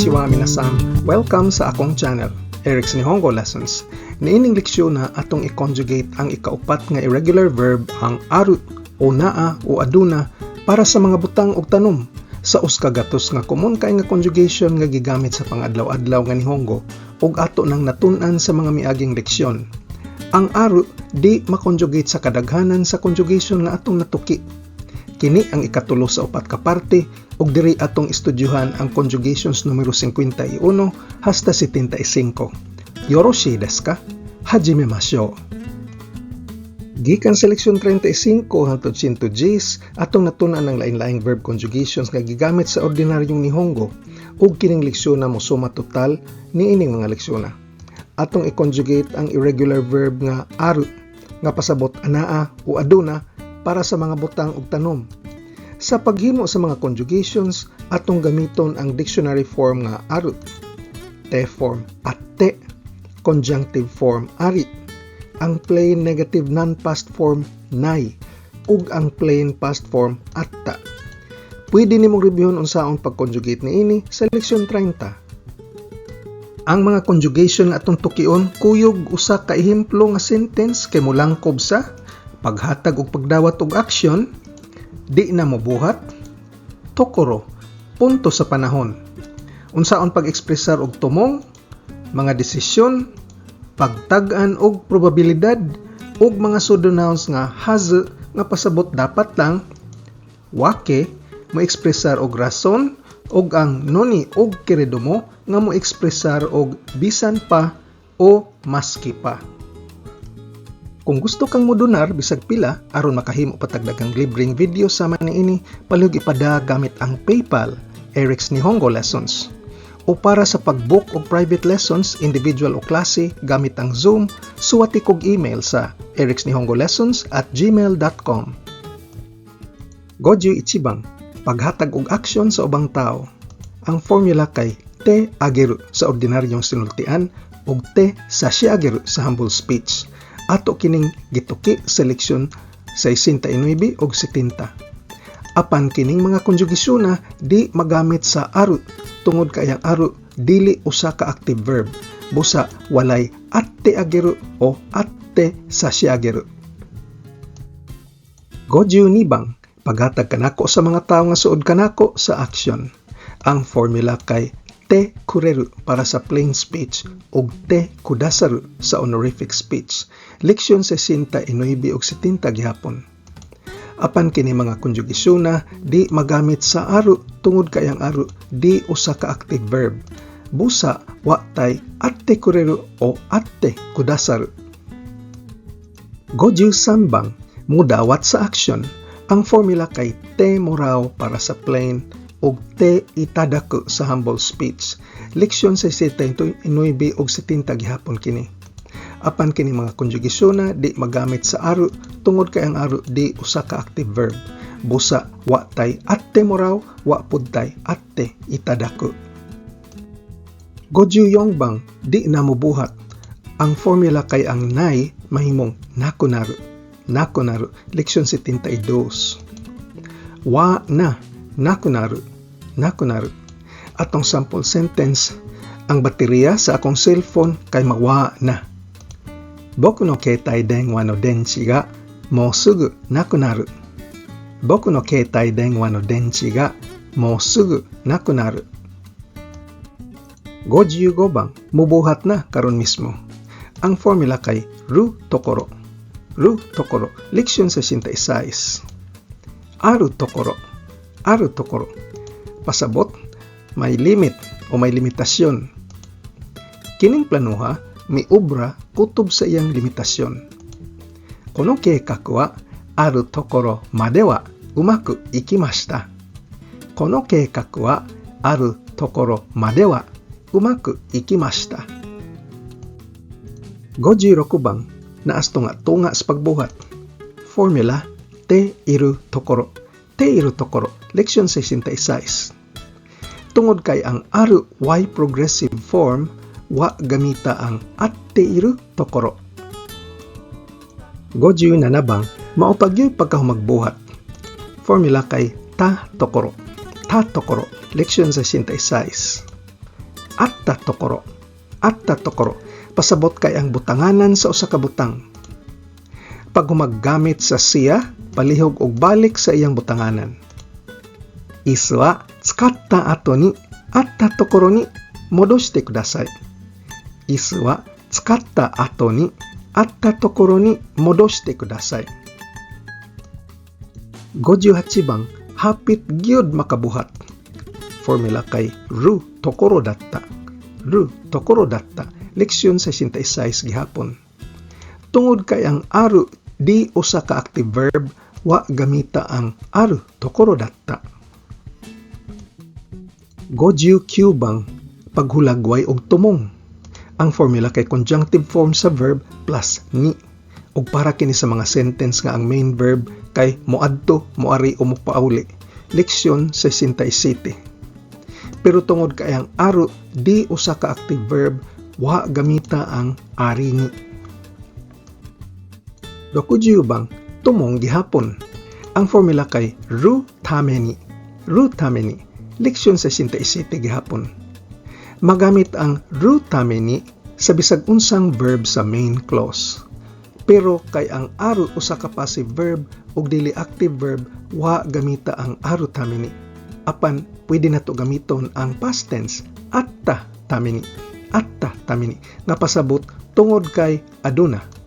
Konnichiwa minasan. Welcome sa akong channel, Eric's Nihongo Lessons. Niining leksyon na atong i-conjugate ang ikaupat nga irregular verb ang aru o naa o aduna para sa mga butang og tanom. Sa uskagatos nga common kay nga conjugation nga gigamit sa pangadlaw-adlaw nga Nihongo ug ato nang natun-an sa mga miaging leksyon. Ang aru di makonjugate sa kadaghanan sa conjugation nga atong natuki Kini ang ikatulo sa upat ka parte ug diri atong estudyuhan ang conjugations numero 51 hasta 75. Yoroshi desu ka? Hajime mashou. Gikan sa leksyon 35 hangtod 100 Gs, atong natunan ang lain-laing verb conjugations nga gigamit sa ordinaryong Nihongo ug kining leksyon na mosuma total ni ining mga leksyon. Atong i-conjugate ang irregular verb nga aru nga pasabot anaa o aduna para sa mga butang ug tanom. Sa paghimo sa mga conjugations, atong gamiton ang dictionary form nga arut, te form at te, conjunctive form ari, ang plain negative non-past form nay, ug ang plain past form atta. Pwede nimong reviewon unsaon pag-conjugate niini sa leksyon 30. Ang mga conjugation nga atong tukion kuyog usa ka ehemplo nga sentence kay mulangkob sa paghatag og pagdawat og aksyon, di na mobuhat, tokoro, punto sa panahon. Unsaon pag-ekspresar og tumong, mga desisyon, pagtag-an og probabilidad ug mga pseudonouns nga has nga pasabot dapat lang wake mo ekspresar og rason ug ang noni og nga mo ekspresar og bisan pa o maski pa. Kung gusto kang modonar bisag pila aron makahimo patagdagang libreng video sama niini, palihog ipada gamit ang PayPal, Eric's Nihongo Lessons. O para sa pag-book og private lessons, individual o klase gamit ang Zoom, suwati kog email sa ericsnihongolessons at gmail.com. Goju Ichibang, paghatag og aksyon sa ubang tao. Ang formula kay te ageru sa ordinaryong sinultian ug te sashi ageru sa humble speech ato kining gituki sa leksyon 69 ug 70. Apan kining mga konjugasyon na di magamit sa aru tungod kay ang aru dili usa ka active verb busa walay atte ageru o atte sasyageru. Goju nibang paghatag kanako sa mga tawo nga suod kanako sa action. Ang formula kay te kureru para sa plain speech ug te kudasaru sa honorific speech. Leksyon 69 ug 70 gihapon. Apan kini mga konjugasyon na di magamit sa aru tungod kay ang aru di usa ka active verb. Busa wa tay atte kureru o atte kudasaru. Goju sambang mudawat sa action. Ang formula kay te morao para sa plain og te itadaku sa humble speech. Leksyon sa 79 og 70 gihapon kini. Apan kini mga konjugasyon na di magamit sa aru tungod kay ang aru di usa ka active verb. Busa wa tay atte mo raw, wa pud tay atte itadaku. Goju yongbang di na mobuhat. Ang formula kay ang nay mahimong nakunaru. Nakunaru, leksyon 72. Wa na nakunaru, nakunaru. Atong sample sentence, ang baterya sa akong cellphone kay mawa na. Boku no keitai denwa no denchi ga mo sugu nakunaru. Boku no keitai denwa no denchi ga mo sugu nakunaru. 55 bang, mubuhat na karon mismo. Ang formula kay ru tokoro. Ru tokoro, leksyon 66. Aru tokoro aru tokoro. Pasabot, may limit o may limitasyon. Kining planuha, may obra kutob sa iyang limitasyon. Kono keikaku wa aru tokoro made wa umaku ikimashita. Kono keikaku wa aru tokoro made wa umaku ikimashita. 56 bang naas tunga tunga sa pagbuhat. Formula te iru tokoro. Te iru tokoro Leksyon 66. Tungod kay ang aru y progressive form, wa gamita ang atteiru tokoro. Goju na nabang, maupagyoy pagkahumagbuhat. Formula kay ta tokoro. Ta tokoro. Leksyon 66. atta tokoro. Atta tokoro. Pasabot kay ang butanganan sa usa ka butang. Pag gumaggamit sa siya, palihog og balik sa iyang butanganan. Isu wa tsukatta ato ni atta tokoro ni modoshite kudasai. Isu wa tsukatta ato ni atta tokoro ni modoshite kudasai. 58番 hapit gyud makabuhat. Formula kay ru tokoro datta. Ru tokoro datta. Leksyon sa 66 gihapon. Tungod kay ang aru di usa ka active verb wa gamita ang aru tokoro datta. 59bang paghulagway og tumong. Ang formula kay conjunctive form sa verb plus ni ug para kini sa mga sentence nga ang main verb kay moadto, moari o mopauli. Leksyon 67. Pero tungod kay ang aro di usa ka active verb, wa gamita ang ari ni. Dokujiu bang tumong gihapon. Ang formula kay ru tameni. Ru tameni. Leksyon 67 gihapon. Magamit ang ru tameni sa bisag unsang verb sa main clause. Pero kay ang aro usa ka passive verb ug dili active verb wa gamita ang aro tamini. Apan pwede nato gamiton ang past tense atta tamini. Atta tamini nga pasabot tungod kay aduna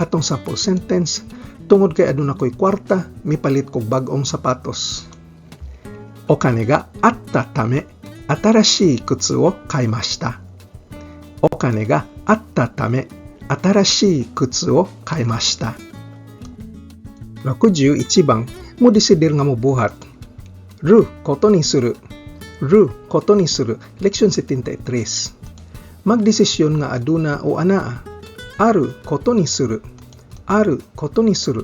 Atong sample sentence tungod kay aduna ko'y kwarta mipalit kog bag-ong sapatos. O kanega atta tame atarashi kutsu o kaimashita. O kanega atta tame 新しい靴を買いました。61番、mo decidir nga mo buhat. Ru, koto ni suru. Ru, koto ni suru. Leksyon 73. Magdesisyon nga aduna o anaa. あることにするあることにする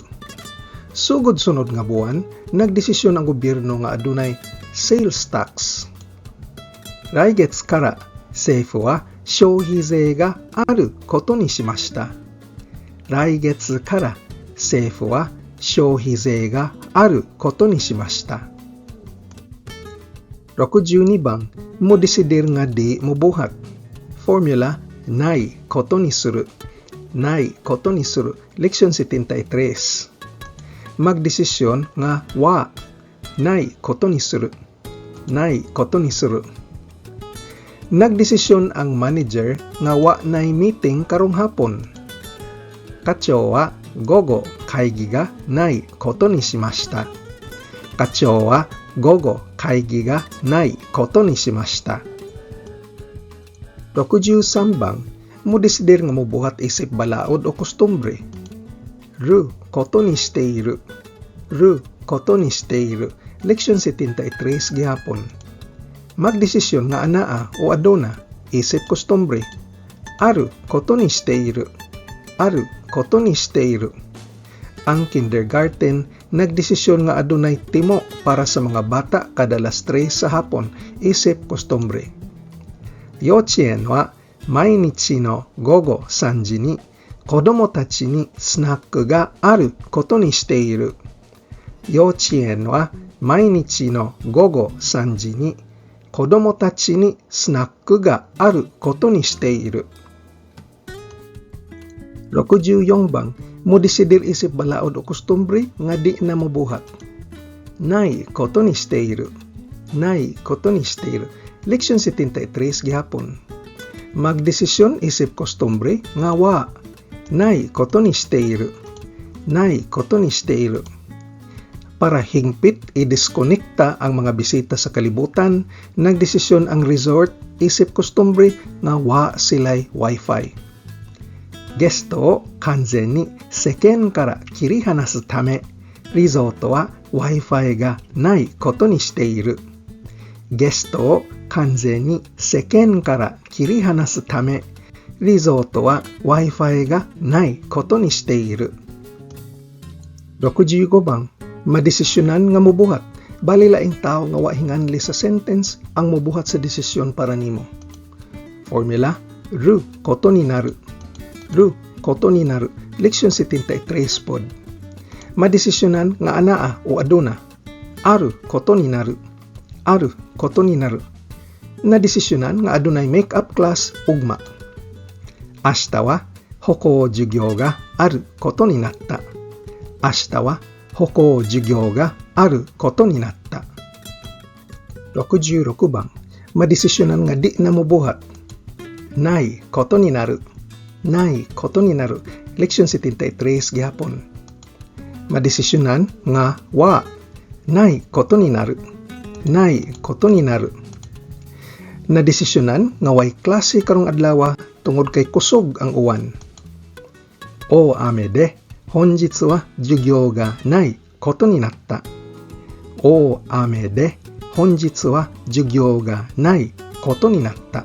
Sugod-sunod nga buwan, nagdesisyon ang gobyerno nga adunay sales tax. 来月から政府は消費税があることにしました。来月から政府は消費税があることにしました。62番、もディシデルが D もボ。フォーミュ、ないことにする。Mo buhat. Formula, nay, koto ni suru. Nay, koto ni suru. Leksyon 73. Magdesisyon nga wa. Nay, koto ni suru. Nay, koto ni suru. Nagdesisyon ang manager nga wa nay meeting karong hapon. Kacho wa gogo kaigi ga nai koto ni shimashita. Kacho wa gogo kaigi ga nai koto ni shimashita. 63 bang mo desider nga mobuhat isip balaod o kostumbre. Ru koto ni shiteiru. Ru koto ni shiteiru. Leksyon 73 gihapon magdesisyon nga anaa o adona isip kostumbre. Aru koto ni shiteiru. Aru koto ni shiteiru. Ang kindergarten nagdesisyon nga adunay timo para sa mga bata kadalas 3 sa hapon isip kostumbre. Yochien wa 毎日の午後3時に子供たちにスナックがあることにしている。幼稚園は毎日の午後3時に子供たちにスナックがあることにしている。64番もディシディルイないことにしている。ないことにしている。Lection 73 Magdesisyon isip kostumbre nga wa. Nay, koto ni steiru. Nay, koto ni steiru para hingpit i-diskonekta ang mga bisita sa kalibutan, nagdesisyon ang resort isip kostumbre nga wa silay wifi. Gesto kanzen ni seken kara kirihanasu tame, resort wa wifi ga nai koto ni shite iru. Gesto kanzen ni seken kara kirihanasu tame, resort wa wifi ga nai koto ni shite iru. 65番 madesisyonan nga mubuhat bali laing tao nga wa hinganli sa sentence ang mubuhat sa desisyon para nimo formula ru koto ni naru ru koto ni naru leksyon 73 pod madesisyonan nga anaa o aduna aru koto ni naru aru koto ni naru na desisyonan nga adunay make-up class ugma. Ashita wa hoko jugyo ga aru koto ni natta. Ashita wa hoko jugyo ga aru koto ni natta. 66番 madesisyonan nga di na mobuhat. Nay koto ni naru. Nay koto ni naru. Leksyon 73 gihapon. Madesisyonan nga wa. Nay koto ni naru. Nay koto ni naru. Nadesisyonan nga way klase karong adlaw tungod kay kusog ang uwan. O ame de honjitsu wa jugyo ga nai koto ni natta. O ame de honjitsu wa jugyo ga nai koto ni natta.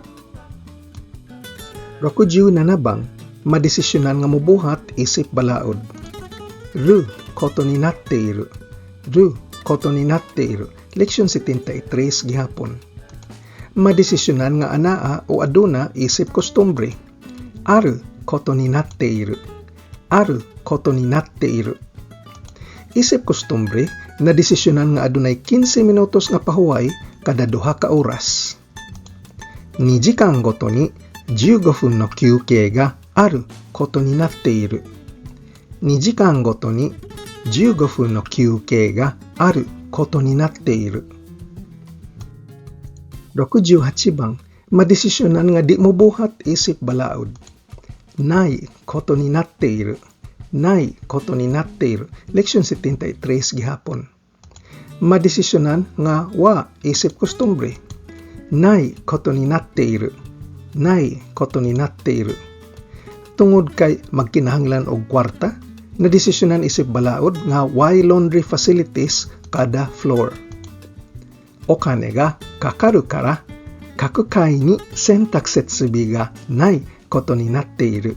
67 bang madesisyonan nga mobuhat isip balaod. Ru koto ni natte iru. Ru koto ni natte iru. Leksyon 73 gihapon. Madesisyonan nga anaa o aduna isip kostumbre. Aru koto ni natte iru. Aru koto ni natte iru. Isip kostumbre na desisyonan nga adunay 15 minutos nga pahuway kada duha ka oras. Ni jikan goto ni 15分の休憩があることになっている。2時間ごとに15分の休憩がある ことになっている。68番madesisyonan nga di mo buhat isip balaod. Nay, koto ni natte iru. Nay, koto ni natte iru. Leksyon 73 gihapon. Madesisyonan nga wa isip kostumbre. Nay, koto ni natte iru. Nay, koto ni natte iru. Tungod kay magkinahanglan og kwarta, na desisyonan isip balaod nga why laundry facilities ガダフロー。お金がかかるから各階に洗濯設備がないことになっている。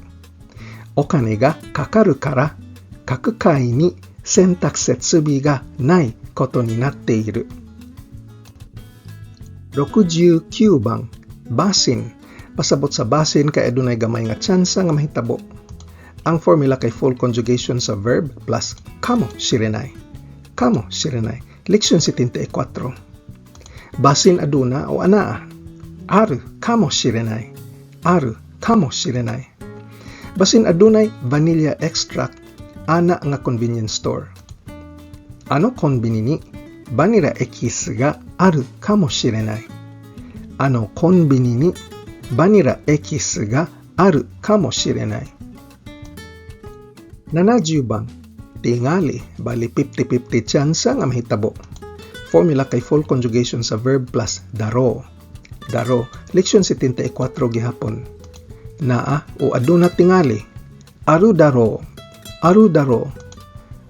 お金がかかるから各階に洗濯設備がないことになっている。69番バーシン。パサボツバシンかエドナイガマイガチンサンがまヒタボ。アンフォーミュラかい full conjugation sa verb plus かも。Shirenai. Kamo shirenai. Leksyon 74 basin aduna o anaa. Aru kamo shirenai. Aru kamo shirenai. Basin adunay vanilla extract ana nga convenience store. Ano konbini ni vanilla ekis ga aru kamo shirenai. Ano konbini ni vanilla ekis ga aru kamo shirenai. 70 bang tingali bali 50-50 chance nga mahitabo formula kay full conjugation sa verb plus daro. Daro, leksyon 74 gihapon. Naa o aduna tingali. Aru daro. Aru daro.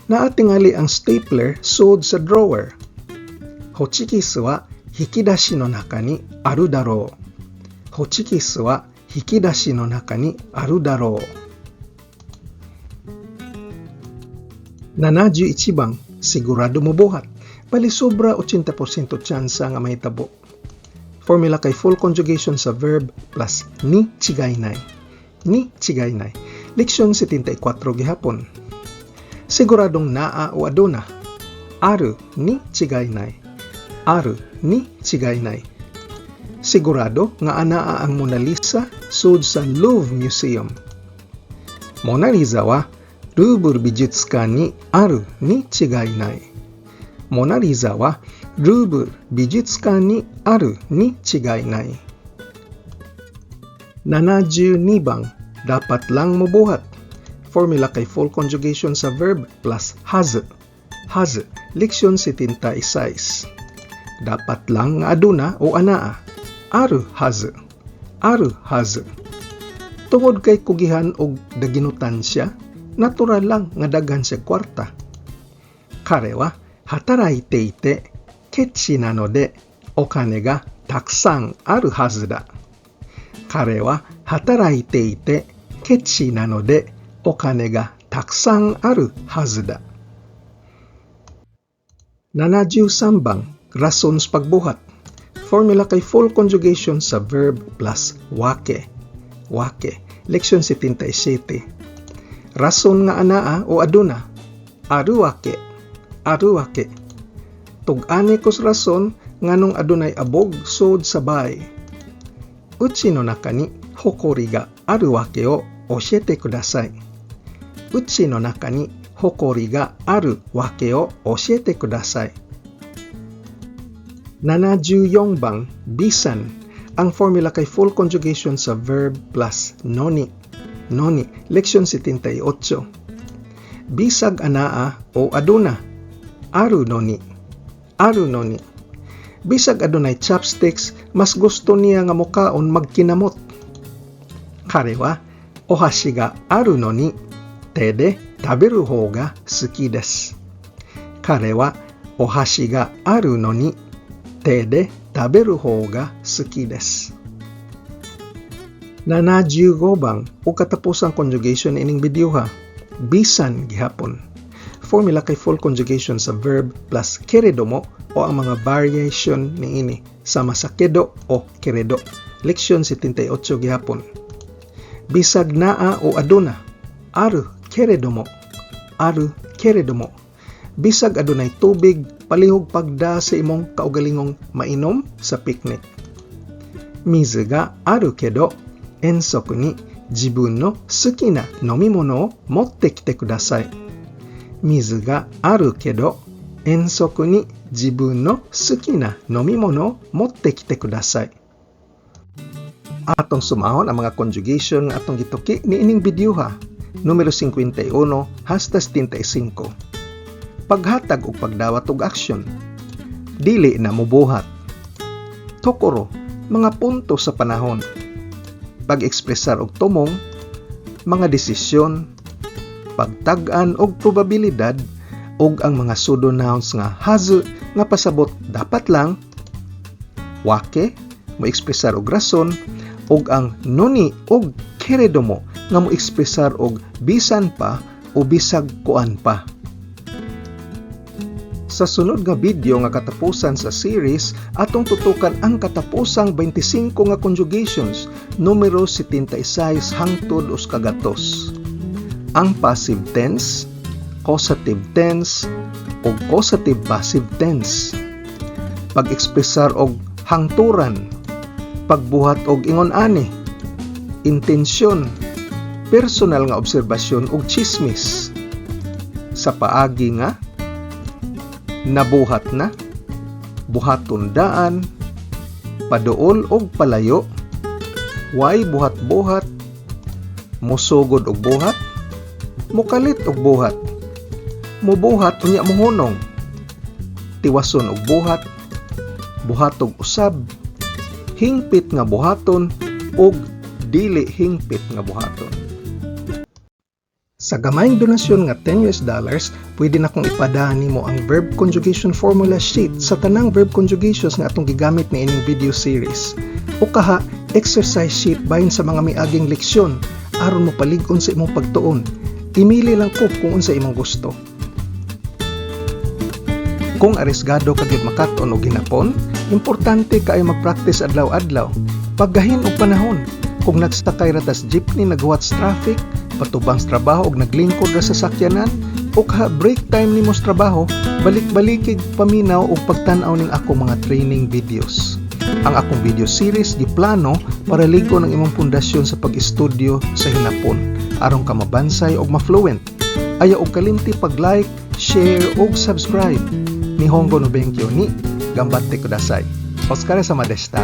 Naa tingali ang stapler sewed sa drawer. Hochikisu wa hikidashi no naka ni aru daro. Hochikisu wa hikidashi no naka ni aru daro. 71 bang sigurado mo buhat bali sobra 80% tsansa nga mahitabo. Formula kay full conjugation sa verb plus ni chigaynay. Ni chigaynay. Leksyon 74 gihapon. Siguradong naa o aduna. Aru ni chigaynay. Aru ni chigaynay. Sigurado nga anaa ang Mona Lisa sud sa Louvre Museum. Mona Lisa wa Louvre 美術館にあるに違いない。モナリザはルーブル美術館にあるに違いない。72 bang dapat lang mabuhat. Formula kay full conjugation sa verb plus has. Has. Leksyon 76. Dapat lang nga aduna o anaa. Aru has. Aru has. Tungod kay kugihan og daginutan siya, natural lang nga daghan sa kwarta. Kare wa hataraiteite ketchi nanode okane ga taksan aru hazu da. Kare wa hataraiteite ketchi nanode okane ga taksan aru hazu da. 73 bang rason sa pagbuhat. Formula kay full conjugation sa verb plus wake. Wake. Leksyon 77 rason nga anaa ah, o aduna? Aruwake aruwake tug-ani kus rason nganong adunay abog sod sabay. Uchi no naka ni hokori aru wake o oshiete kudasai uchi no naka ni hokori aru wake o oshiete kudasai 74 bang bisan. Ang formula kay full conjugation sa verb plus noni. Noni, leksyon 78. Bisag anaa o aduna. Aru noni. Aru noni. Bisag adunay chopsticks, mas gusto niya nga mukaon magkinamot. Karewa, ohashi ga aru noni, tede taberu hou ga suki desu. Kare wa ohashi ga aru noni, 手で食べる方が好きです。75 bang o katapusang conjugation ining video ha. Bisan gihapon. Formula kay full conjugation sa verb plus keredomo o ang mga variation ni ini sama sa kedo o keredo. Leksyon 78 gihapon. Bisag naa o aduna. Aru keredomo. Aru keredomo. Bisag adunay tubig palihog pagda sa imong kaugalingong mainom sa picnic. Mizu ga aru kedo, ensoku ni jibun no suki na nomimono o motte kite kudasai. Mizu ga aru kedo, ensoku ni jibun no suki na nomimono o motte kite kudasai. Atong sumahon ang mga conjugation nga atong gituki ni ining video ha. Numero 51 hasta 75 paghatag o pagdawat og aksyon. Dili na mubuhat. Tokoro, mga punto sa panahon. Pag-ekspresar og tumong, mga desisyon, pagtag-an og probabilidad og ang mga pseudo nouns nga hazu nga pasabot dapat lang wake mo ekspresar og rason og ang noni og keredomo nga mo ekspresar og bisan pa o bisag kuan pa. Sa sunod nga video nga katapusan sa series, atong tutukan ang katapusang 25 nga conjugations, numero 76 hangtod us kagatos. Ang passive tense, causative tense, o causative passive tense. Pag-ekspresar og hangturan, pagbuhat og ingon ani, intensyon, personal nga obserbasyon og chismis. Sa paagi nga nabuhat na, buhaton daan, paduol og palayo, way buhat-buhat, musugod og buhat, mukalit og buhat, mubuhat unya mohunong, tiwason og buhat, buhatog usab, hingpit nga buhaton, og dili hingpit nga buhaton. Sa gamayng donasyon nga 10 US dollars, pwede na kong ipadaan nimo ang verb conjugation formula sheet sa tanang verb conjugations nga atong gigamit ni ining video series. O kaha, exercise sheet bahin sa mga miaging leksyon aron mo palig-on sa imong pagtuon. Imili lang ko kung unsa imong gusto. Kung arisgado ka gyud makaton og ginapon, importante kay mag-practice adlaw-adlaw. Paggahin og panahon, kung nagsakay ra tas jeepney nagwatch traffic, patubang sa trabaho og naglingkod ra sa sakyanan o ka break time nimo sa trabaho balik-balikig paminaw og pagtan-aw ning ako mga training videos. Ang akong video series giplano para ligo ng imong pundasyon sa pag-estudyo sa hinapon. Aron ka mabansay og ma-fluent. Ayaw og kalimti pag-like share og subscribe. Ni Hongo no Benkyo ni Gambatte kudasai Oskara sama deshita